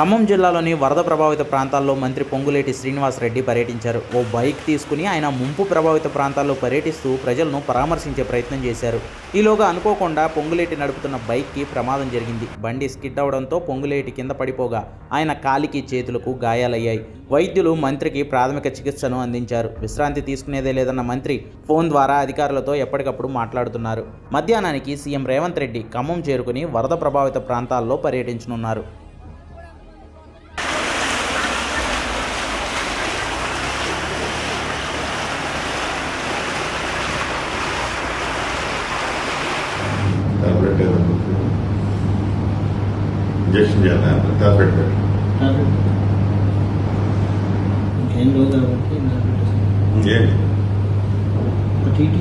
ఖమ్మం జిల్లాలోని వరద ప్రభావిత ప్రాంతాల్లో మంత్రి పొంగులేటి శ్రీనివాసరెడ్డి పర్యటించారు. ఓ బైక్ తీసుకుని ఆయన ముంపు ప్రభావిత ప్రాంతాల్లో పర్యటిస్తూ ప్రజలను పరామర్శించే ప్రయత్నం చేశారు. ఈలోగా అనుకోకుండా పొంగులేటి నడుపుతున్న బైక్కి ప్రమాదం జరిగింది. బండి స్కిడ్ అవడంతో పొంగులేటి కింద పడిపోగా ఆయన కాలికి చేతులకు గాయాలయ్యాయి. వైద్యులు మంత్రికి ప్రాథమిక చికిత్సను అందించారు. విశ్రాంతి తీసుకునేదే లేదన్న మంత్రి ఫోన్ ద్వారా అధికారులతో ఎప్పటికప్పుడు మాట్లాడుతున్నారు. మధ్యాహ్నానికి సీఎం రేవంత్ రెడ్డి ఖమ్మం చేరుకుని వరద ప్రభావిత ప్రాంతాల్లో పర్యటించనున్నారు. టాబ్లెట్ ఏదో ఇంజక్షన్ చేయాలి టాబ్లెట్ పెట్టు టాబ్లెట్ ఇంకేం టీటీ